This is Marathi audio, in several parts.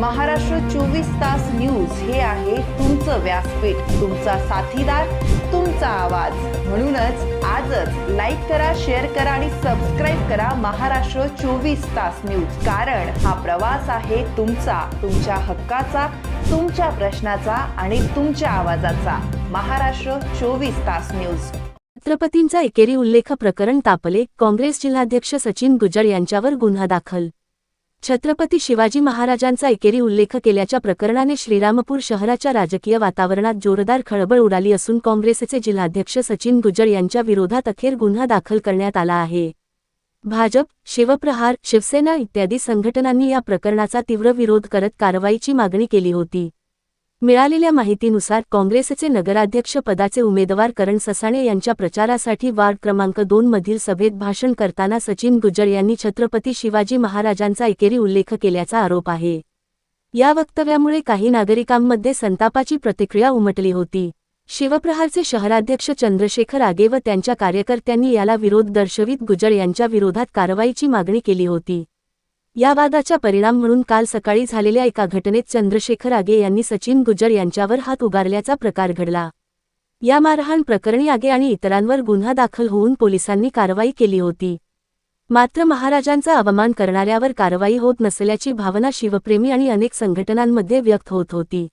महाराष्ट्र चोवीस तास न्यूज हे आहे तुमचं व्यासपीठ. तुमचा साथीदार तुमचा आवाज. म्हणूनच आजच लाईक करा शेअर करा आणि सबस्क्राईब करा महाराष्ट्र चोवीस तास न्यूज. कारण हा प्रवास आहे तुमचा तुमच्या हक्काचा तुमच्या प्रश्नाचा आणि तुमच्या आवाजाचा. महाराष्ट्र चोवीस तास न्यूज. छत्रपतींचा एकेरी उल्लेख प्रकरण तापले. काँग्रेस जिल्हाध्यक्ष सचिन गुजर यांच्यावर गुन्हा दाखल. छत्रपती शिवाजी महाराजांचा एकेरी उल्लेख केल्याच्या प्रकरणाने श्रीरामपूर शहराच्या राजकीय वातावरणात जोरदार खळबळ उडाली असून काँग्रेसचे जिल्हाध्यक्ष सचिन गुजर यांच्या विरोधात अखेर गुन्हा दाखल करण्यात आला आहे. भाजप शिवप्रहार शिवसेना इत्यादी संघटनांनी या प्रकरणाचा तीव्र विरोध करत कारवाईची मागणी केली होती. मिळालेल्या माहितीनुसार काँग्रेसचे नगराध्यक्ष पदाचे उमेदवार करण ससाणे यांच्या प्रचारासाठी वार्ड क्रमांक दोन मधील सभेत भाषण करताना सचिन गुज्जर यांनी छत्रपती शिवाजी महाराजांचा एकेरी उल्लेख केल्याचा आरोप आहे. या वक्तव्यामुळे काही नागरिकांमध्ये संतापाची प्रतिक्रिया उमटली होती. शिवप्रहारचे शहराध्यक्ष चंद्रशेखर आगे व त्यांच्या कार्यकर्त्यांनी याला विरोध दर्शवित गुजर यांच्या विरोधात कारवाईची मागणी केली होती. या वादाचा परिणाम म्हणून काल सकाळी झालेल्या एका घटनेत चंद्रशेखर आगे यांनी सचिन गुजर यांच्यावर हात उगारल्याचा प्रकार घडला. या मारहाण प्रकरणी आगे आणि इतरांवर गुन्हा दाखल होऊन पोलिसांनी कारवाई केली होती. मात्र महाराजांचा अवमान करणाऱ्यावर कारवाई होत नसल्याची भावना शिवप्रेमी आणि अनेक संघटनांमध्ये व्यक्त होत होती.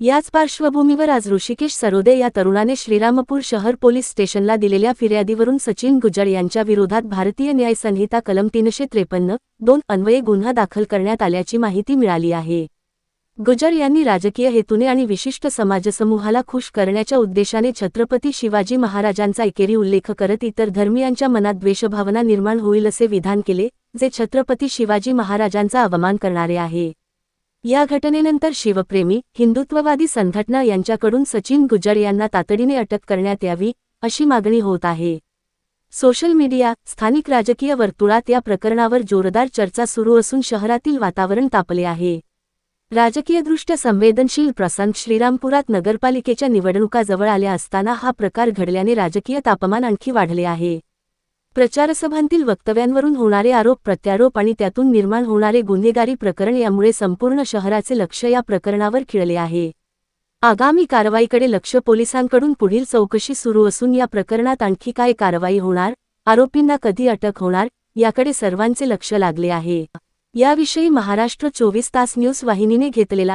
याच पार्श्वभूमीवर आज ऋषिकेश सरोदे या तरुणाने श्रीरामपूर शहर पोलीस स्टेशनला दिलेल्या फिर्यादीवरून सचिन गुजर यांच्या विरोधात भारतीय न्याय संहिता कलम तीनशे त्रेपन्न दोन अन्वये गुन्हा दाखल करण्यात आल्याची माहिती मिळाली आहे. गुजर यांनी राजकीय हेतूने आणि विशिष्ट समाजसमूहाला खुश करण्याच्या उद्देशाने छत्रपती शिवाजी महाराजांचा एकेरी उल्लेख करत इतर धर्मियांच्या मनात द्वेषभावना निर्माण होईल असे विधान केले जे छत्रपती शिवाजी महाराजांचा अवमान करणारे आहे. या घटनेनंतर शिवप्रेमी हिंदुत्ववादी संघटना यांच्याकडून सचिन गुजर यांना तातडीने अटक करण्यात यावी अशी मागणी होत आहे. सोशल मीडिया स्थानिक राजकीय वर्तुळात या प्रकरणावर जोरदार चर्चा सुरू असून शहरातील वातावरण तापले आहे. राजकीयदृष्ट्या संवेदनशील प्रसंग श्रीरामपुरात नगरपालिकेच्या निवडणुका जवळ आल्या असताना हा प्रकार घडल्याने राजकीय तापमान आणखी वाढले आहे. प्रचारसभांतील वक्तव्यांवरून होणारे आरोप प्रत्यारोप आणि त्यातून निर्माण होणारे गुन्हेगारी प्रकरण यामुळे संपूर्ण शहराचे लक्ष या प्रकरणावर खिळले आहे. आगामी कारवाईकडे लक्ष पोलिसांकडून पुढील चौकशी सुरू असून या प्रकरणात आणखी काय कारवाई होणार आरोपींना कधी अटक होणार याकडे सर्वांचे लक्ष लागले आहे. याविषयी महाराष्ट्र चोवीस तास न्यूज वाहिनीने घेतलेला